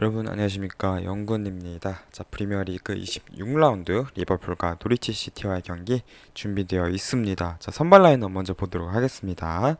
여러분 안녕하십니까 영군입니다. 자 프리미어리그 26라운드 리버풀과 노리치 시티와의 경기 준비되어 있습니다. 자 선발 라인업 먼저 보도록 하겠습니다.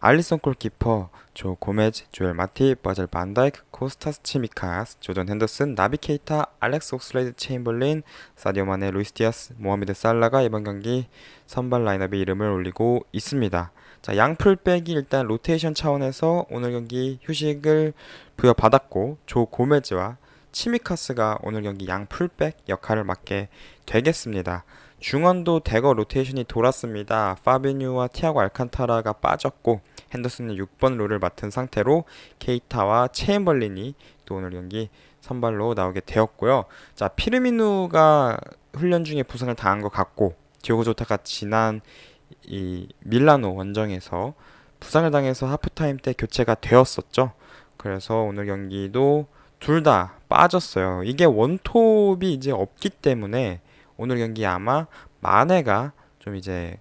알리선 골키퍼, 조 고메즈, 조엘 마티, 바젤 반다이크, 코스타스 치미카스, 조던 핸더슨, 나비 케이타, 알렉스 옥슬레이드 체인벌린, 사디오 마네, 루이스 디아스, 모하메드 살라가 이번 경기 선발 라인업에 이름을 올리고 있습니다. 자 양풀백이 일단 로테이션 차원에서 오늘 경기 휴식을 부여받았고 조 고메즈와 치미카스가 오늘 경기 양 풀백 역할을 맡게 되겠습니다. 중원도 대거 로테이션이 돌았습니다. 파비뉴와 티아고 알칸타라가 빠졌고 핸더슨은 6번 롤을 맡은 상태로 케이타와 체인벌린이 또 오늘 경기 선발로 나오게 되었고요. 자 피르미누가 훈련 중에 부상을 당한 것 같고 디오고 조타가 지난 이 밀라노 원정에서 부상을 당해서 하프타임 때 교체가 되었었죠. 그래서 오늘 경기도 둘 다 빠졌어요. 이게 원톱이 이제 없기 때문에 오늘 경기 아마 마네가 좀 이제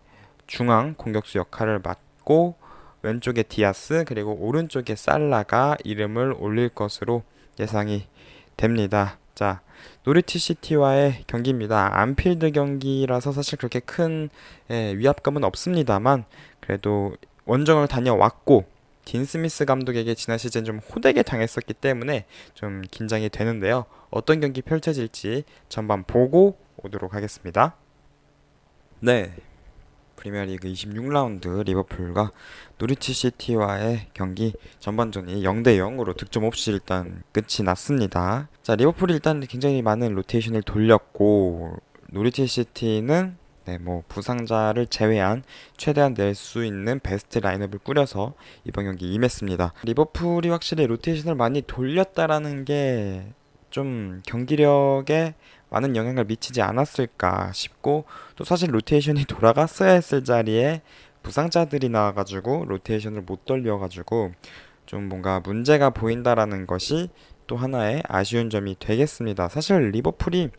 중앙 공격수 역할을 맡고 왼쪽에 디아스 그리고 오른쪽에 살라가 이름을 올릴 것으로 예상이 됩니다. 자, 노리티 시티와의 경기입니다. 안필드 경기라서 사실 그렇게 큰 예, 위압감은 없습니다만 그래도 원정을 다녀왔고 딘 스미스 감독에게 지난 시즌 좀 호되게 당했었기 때문에 좀 긴장이 되는데요. 어떤 경기 펼쳐질지 전반 보고 오도록 하겠습니다. 네. 프리미어리그 26라운드 리버풀과 노리치 시티와의 경기 전반전이 0대 0으로 득점 없이 일단 끝이 났습니다. 자, 리버풀이 일단 굉장히 많은 로테이션을 돌렸고 노리치 시티는 네, 뭐 부상자를 제외한 최대한 낼 수 있는 베스트 라인업을 꾸려서 이번 경기 임했습니다. 리버풀이 확실히 로테이션을 많이 돌렸다라는 게 좀 경기력에 많은 영향을 미치지 않았을까 싶고 또 사실 로테이션이 돌아갔어야 했을 자리에 부상자들이 나와가지고 로테이션을 못 돌려가지고 좀 뭔가 문제가 보인다라는 것이 또 하나의 아쉬운 점이 되겠습니다. 사실 리버풀이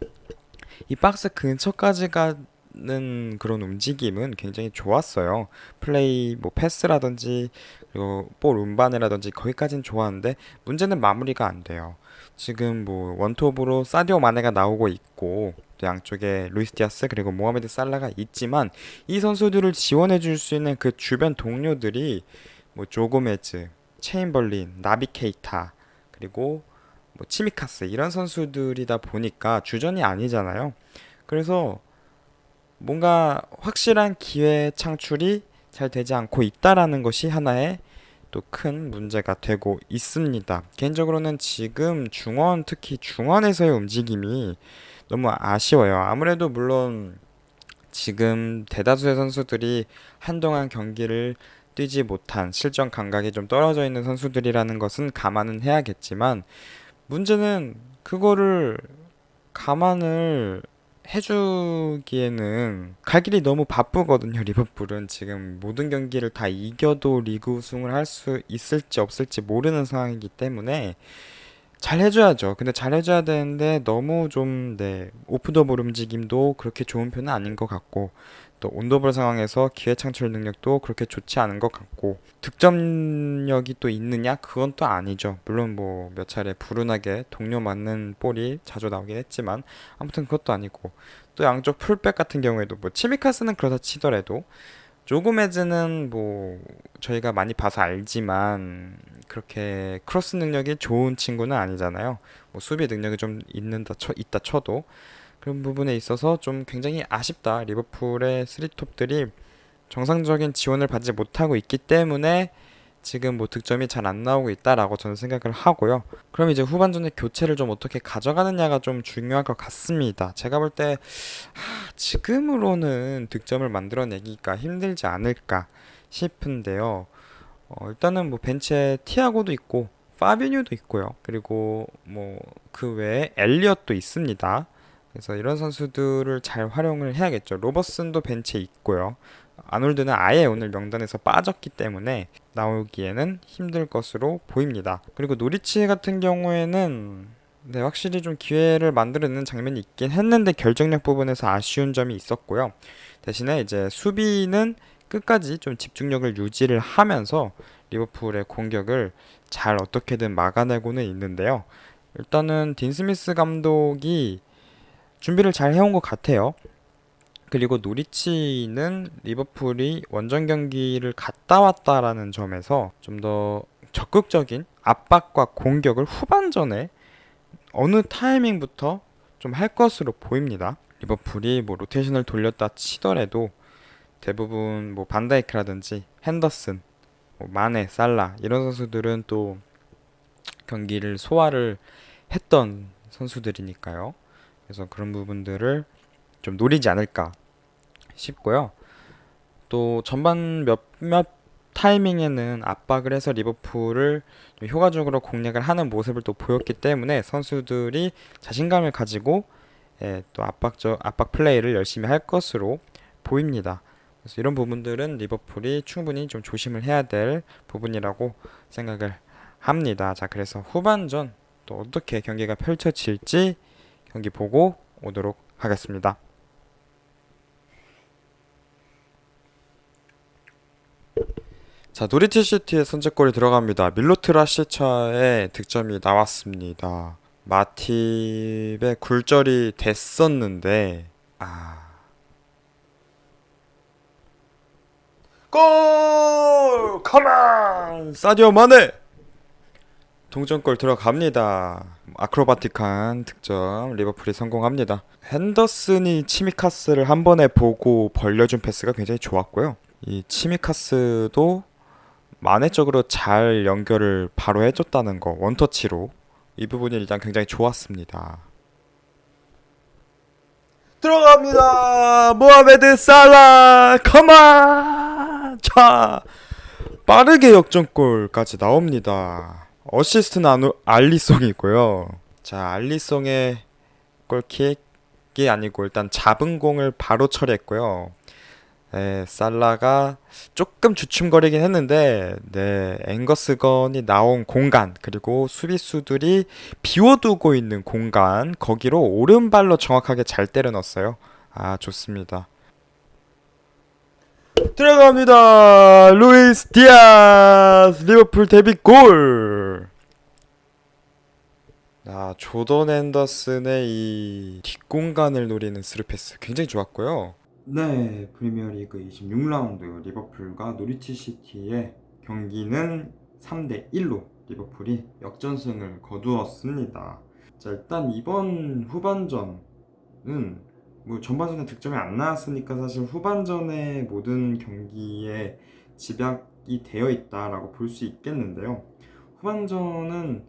이 박스 근처까지 가는 그런 움직임은 굉장히 좋았어요. 플레이 뭐 패스라든지 그리고 볼 운반이라든지 거기까지는 좋았는데 문제는 마무리가 안 돼요. 지금 뭐 원톱으로 사디오 마네가 나오고 있고 또 양쪽에 루이스 디아스 그리고 모하메드 살라가 있지만 이 선수들을 지원해 줄 수 있는 그 주변 동료들이 뭐 조고메즈, 체인벌린, 나비 케이타 그리고 뭐 치미카스 이런 선수들이다 보니까 주전이 아니잖아요. 그래서 뭔가 확실한 기회 창출이 잘 되지 않고 있다라는 것이 하나의 또 큰 문제가 되고 있습니다. 개인적으로는 지금 중원, 특히 중원에서의 움직임이 너무 아쉬워요. 아무래도 물론 지금 대다수의 선수들이 한동안 경기를 뛰지 못한 실전 감각이 좀 떨어져 있는 선수들이라는 것은 감안은 해야겠지만 문제는 그거를 감안을 해주기에는 갈 길이 너무 바쁘거든요. 리버풀은 지금 모든 경기를 다 이겨도 리그 우승을 할 수 있을지 없을지 모르는 상황이기 때문에 잘 해줘야죠. 근데 잘 해줘야 되는데 너무 좀, 네, 오프더볼 움직임도 그렇게 좋은 편은 아닌 것 같고, 또 온더볼 상황에서 기회 창출 능력도 그렇게 좋지 않은 것 같고, 득점력이 또 있느냐? 그건 또 아니죠. 물론 뭐 몇 차례 불운하게 동료 맞는 볼이 자주 나오긴 했지만, 아무튼 그것도 아니고, 또 양쪽 풀백 같은 경우에도 뭐 치미카스는 그렇다 치더라도, 조고메즈는 뭐 저희가 많이 봐서 알지만 그렇게 크로스 능력이 좋은 친구는 아니잖아요. 뭐 수비 능력이 좀 있는다 쳐 있다 쳐도 그런 부분에 있어서 좀 굉장히 아쉽다. 리버풀의 쓰리톱들이 정상적인 지원을 받지 못하고 있기 때문에 지금 뭐 득점이 잘 안 나오고 있다라고 저는 생각을 하고요. 그럼 이제 후반전에 교체를 좀 어떻게 가져가느냐가 좀 중요할 것 같습니다. 제가 볼 때 지금으로는 득점을 만들어내기가 힘들지 않을까 싶은데요. 어, 일단은 뭐 벤치에 티아고도 있고 파비뉴도 있고요. 그리고 뭐 그 외에 엘리엇도 있습니다. 그래서 이런 선수들을 잘 활용을 해야겠죠. 로버슨도 벤치에 있고요. 아놀드는 아예 오늘 명단에서 빠졌기 때문에 나오기에는 힘들 것으로 보입니다. 그리고 노리치 같은 경우에는 네, 확실히 좀 기회를 만들어내는 장면이 있긴 했는데 결정력 부분에서 아쉬운 점이 있었고요. 대신에 이제 수비는 끝까지 좀 집중력을 유지를 하면서 리버풀의 공격을 잘 어떻게든 막아내고는 있는데요. 일단은 딘 스미스 감독이 준비를 잘 해온 것 같아요. 그리고 노리치는 리버풀이 원정 경기를 갔다 왔다라는 점에서 좀 더 적극적인 압박과 공격을 후반전에 어느 타이밍부터 좀 할 것으로 보입니다. 리버풀이 뭐 로테이션을 돌렸다 치더라도 대부분 뭐 반다이크라든지 핸더슨, 뭐 마네, 살라 이런 선수들은 또 경기를 소화를 했던 선수들이니까요. 그래서 그런 부분들을 좀 노리지 않을까 싶고요. 또 전반 몇몇 타이밍에는 압박을 해서 리버풀을 좀 효과적으로 공략을 하는 모습을 또 보였기 때문에 선수들이 자신감을 가지고 예, 또 압박적 압박 플레이를 열심히 할 것으로 보입니다. 그래서 이런 부분들은 리버풀이 충분히 좀 조심을 해야 될 부분이라고 생각을 합니다. 자, 그래서 후반전 또 어떻게 경기가 펼쳐질지 경기 보고 오도록 하겠습니다. 자, 노리티 시티의 선제골이 들어갑니다. 밀로트 라 시차의 득점이 나왔습니다. 마팁의 굴절이 됐었는데 아 골! 컴온! 사디오 마네! 동점골 들어갑니다. 아크로바틱한 득점 리버풀이 성공합니다. 핸더슨이 치미카스를 한 번에 보고 벌려준 패스가 굉장히 좋았고요. 이 치미카스도 쪽으로 잘 연결을 바로 해줬다는 거 원터치로 이 부분이 일단 굉장히 좋았습니다. 들어갑니다. 모하메드 살라 컴온! 자 빠르게 역전골까지 나옵니다. 어시스트는 아누, 알리송이고요. 자 알리송의 골킥이 아니고 일단 잡은 공을 바로 처리했고요. 네, 살라가 조금 주춤거리긴 했는데, 네, 앵거스건이 나온 공간, 그리고 수비수들이 비워두고 있는 공간, 거기로 오른발로 정확하게 잘 때려 넣었어요. 아, 좋습니다. 들어갑니다! 루이스 디아스! 리버풀 데뷔 골! 아, 조던 앤더슨의 이 뒷공간을 노리는 스루패스 굉장히 좋았고요. 네, 프리미어리그 26라운드 리버풀과 노리치 시티의 경기는 3대 1로 리버풀이 역전승을 거두었습니다. 자, 일단 이번 후반전은 뭐 전반전에 득점이 안 나왔으니까 사실 후반전의 모든 경기에 집약이 되어 있다라고 볼 수 있겠는데요. 후반전은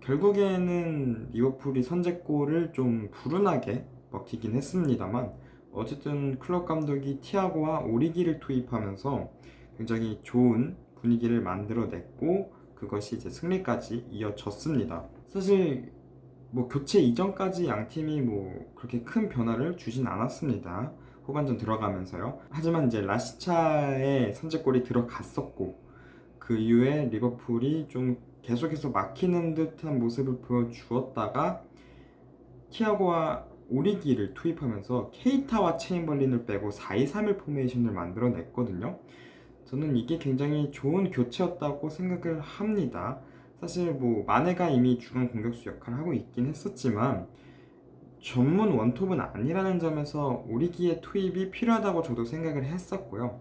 결국에는 리버풀이 선제골을 좀 불운하게 먹히긴 했습니다만 어쨌든 클럽 감독이 티아고와 오리기를 투입하면서 굉장히 좋은 분위기를 만들어냈고 그것이 이제 승리까지 이어졌습니다. 사실 뭐 교체 이전까지 양 팀이 뭐 그렇게 큰 변화를 주진 않았습니다. 후반전 들어가면서요. 하지만 이제 라시차의 선제골이 들어갔었고 그 이후에 리버풀이 좀 계속해서 막히는 듯한 모습을 보여주었다가 티아고와 오리기를 투입하면서 케이타와 체인벌린을 빼고 4-2-3-1 포메이션을 만들어냈거든요. 저는 이게 굉장히 좋은 교체였다고 생각을 합니다. 사실 뭐 마네가 이미 중앙 공격수 역할을 하고 있긴 했었지만 전문 원톱은 아니라는 점에서 오리기의 투입이 필요하다고 저도 생각을 했었고요.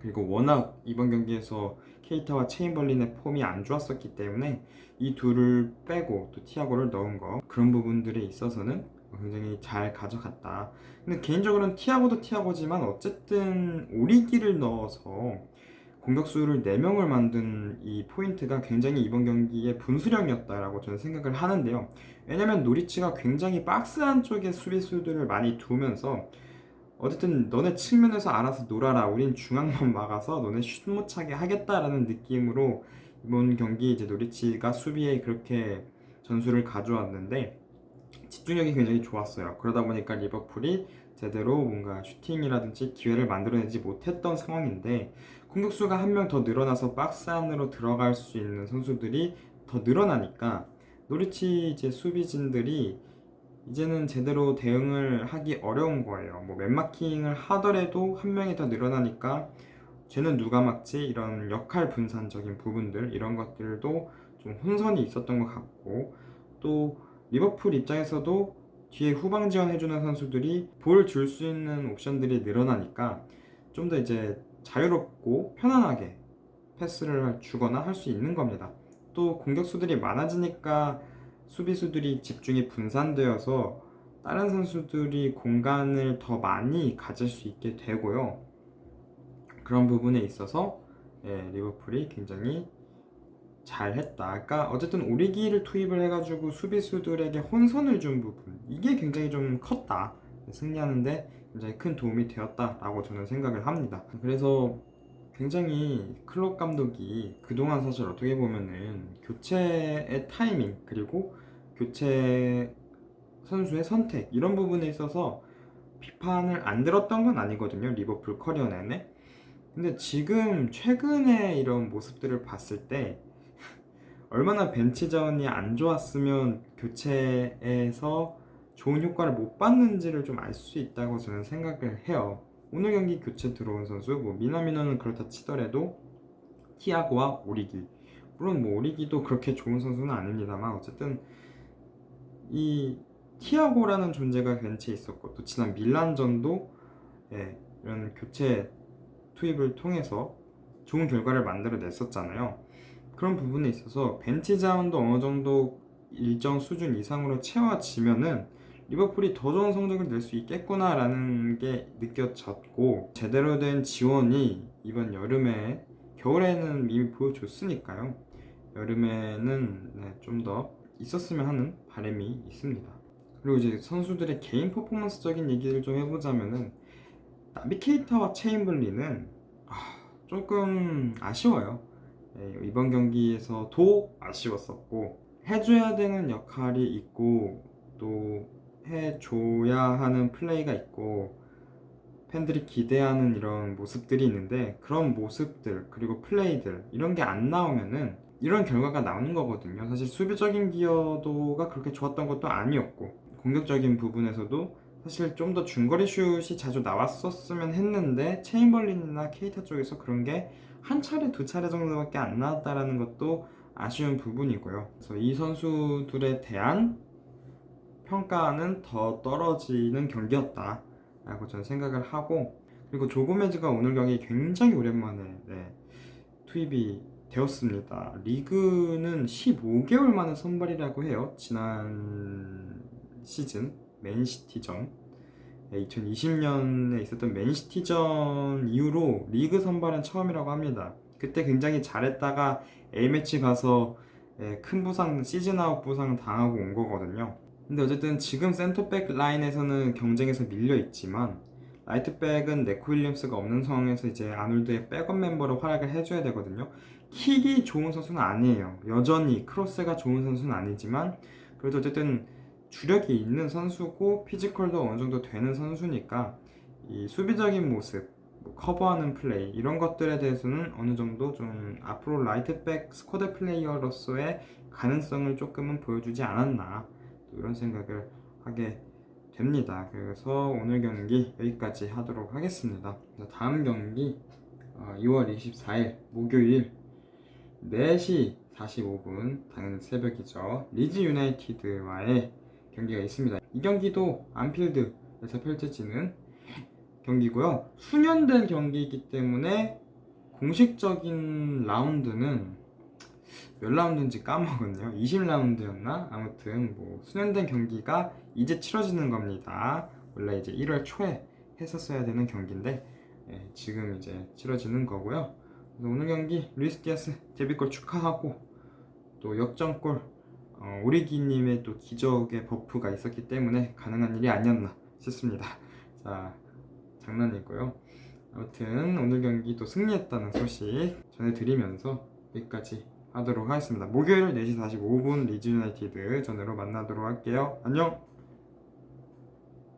그리고 워낙 이번 경기에서 케이타와 체인벌린의 폼이 안 좋았었기 때문에 이 둘을 빼고 또 티아고를 넣은 거 그런 부분들에 있어서는 굉장히 잘 가져갔다. 근데 개인적으로는 티아고도 티아고지만 어쨌든 오리기를 넣어서 공격수를 4명을 만든 이 포인트가 굉장히 이번 경기의 분수령이었다라고 저는 생각을 하는데요. 왜냐면 노리치가 굉장히 박스 안쪽에 수비수들을 많이 두면서 어쨌든 너네 측면에서 알아서 놀아라. 우린 중앙만 막아서 너네 슛 못 차게 하겠다라는 느낌으로 이번 경기 이제 노리치가 수비에 그렇게 전술을 가져왔는데 집중력이 굉장히 좋았어요. 그러다 보니까 리버풀이 제대로 뭔가 슈팅이라든지 기회를 만들어내지 못했던 상황인데 공격수가 한 명 더 늘어나서 박스 안으로 들어갈 수 있는 선수들이 더 늘어나니까 노리치 이제 수비진들이 이제는 제대로 대응을 하기 어려운 거예요. 뭐 맨마킹을 하더라도 한 명이 더 늘어나니까 쟤는 누가 막지 이런 역할 분산적인 부분들 이런 것들도 좀 혼선이 있었던 것 같고 또 리버풀 입장에서도 뒤에 후방 지원해주는 선수들이 볼 줄 수 있는 옵션들이 늘어나니까 좀 더 이제 자유롭고 편안하게 패스를 주거나 할 수 있는 겁니다. 또 공격수들이 많아지니까 수비수들이 집중이 분산되어서 다른 선수들이 공간을 더 많이 가질 수 있게 되고요. 그런 부분에 있어서 예, 리버풀이 굉장히 잘했다. 그러니까 어쨌든 오리기를 투입을 해가지고 수비수들에게 혼선을 준 부분 이게 굉장히 좀 컸다. 승리하는데 굉장히 큰 도움이 되었다라고 저는 생각을 합니다. 그래서 굉장히 클럽 감독이 그동안 사실 어떻게 보면은 교체의 타이밍 그리고 교체 선수의 선택 이런 부분에 있어서 비판을 안 들었던 건 아니거든요. 리버풀 커리어 내내. 근데 지금 최근에 이런 모습들을 봤을 때 얼마나 벤치 자원이 안 좋았으면 교체에서 좋은 효과를 못 받는지를 좀 알 수 있다고 저는 생각을 해요. 오늘 경기 교체 들어온 선수, 뭐 미나미노는 그렇다 치더라도 티아고와 오리기. 물론 뭐 오리기도 그렇게 좋은 선수는 아닙니다만 어쨌든 이 티아고라는 존재가 벤치에 있었고 또 지난 밀란전도 예, 이런 교체 투입을 통해서 좋은 결과를 만들어냈었잖아요. 그런 부분에 있어서 벤치 자원도 어느 정도 일정 수준 이상으로 채워지면은 리버풀이 더 좋은 성적을 낼 수 있겠구나라는 게 느껴졌고 제대로 된 지원이 이번 여름에 겨울에는 이미 보여줬으니까요. 여름에는 네, 좀더 있었으면 하는 바람이 있습니다. 그리고 이제 선수들의 개인 퍼포먼스적인 얘기를 좀 해보자면은 나비케이터와 체인블리는 아, 조금 아쉬워요. 예, 이번 경기에서도 아쉬웠었고 해줘야 되는 역할이 있고 또 해줘야 하는 플레이가 있고 팬들이 기대하는 이런 모습들이 있는데 그런 모습들 그리고 플레이들 이런 게 안 나오면은 이런 결과가 나오는 거거든요. 사실 수비적인 기여도가 그렇게 좋았던 것도 아니었고 공격적인 부분에서도 사실 좀 더 중거리 슛이 자주 나왔었으면 했는데 체인벌린이나 케이타 쪽에서 그런 게 한 차례 두 차례 정도밖에 안 나왔다라는 것도 아쉬운 부분이고요. 그래서 이 선수들에 대한 평가는 더 떨어지는 경기였다라고 저는 생각을 하고 그리고 조고메즈가 오늘 경기 굉장히 오랜만에 네, 투입이 되었습니다. 리그는 15개월 만에 선발이라고 해요. 지난 시즌 맨시티전 2020년에 있었던 맨시티전 이후로 리그 선발은 처음이라고 합니다. 그때 굉장히 잘했다가 A매치 가서 예, 큰 부상, 시즌아웃 부상 당하고 온 거거든요. 근데 어쨌든 지금 센터백 라인에서는 경쟁에서 밀려 있지만 라이트백은 네코 윌리엄스가 없는 상황에서 이제 아놀드의 백업 멤버로 활약을 해줘야 되거든요. 킥이 좋은 선수는 아니에요. 여전히 크로스가 좋은 선수는 아니지만 그래도 어쨌든 주력이 있는 선수고 피지컬도 어느 정도 되는 선수니까 이 수비적인 모습, 뭐 커버하는 플레이 이런 것들에 대해서는 어느 정도 좀 앞으로 라이트백 스쿼드 플레이어로서의 가능성을 조금은 보여주지 않았나 또 이런 생각을 하게 됩니다. 그래서 오늘 경기 여기까지 하도록 하겠습니다. 다음 경기 2월 24일 목요일 4시 45분 당연 새벽이죠. 리즈 유나이티드와의 경기가 있습니다. 이 경기도 안필드에서 펼쳐지는 경기고요. 수년된 경기이기 때문에 공식적인 라운드는 몇 라운드인지 까먹었네요. 20라운드였나? 아무튼 뭐 수년된 경기가 이제 치러지는 겁니다. 원래 이제 1월 초에 했었어야 되는 경기인데 예, 지금 이제 치러지는 거고요. 오늘 경기 루이스 디아스 데뷔골 축하하고 또 역전골 어, 오리기님의 또 기적의 버프가 있었기 때문에 가능한 일이 아니었나 싶습니다. 자 장난이고요. 아무튼 오늘 경기 또 승리했다는 소식 전해드리면서 여기까지 하도록 하겠습니다. 목요일 4시 45분 리즈 유나이티드 전으로 만나도록 할게요. 안녕!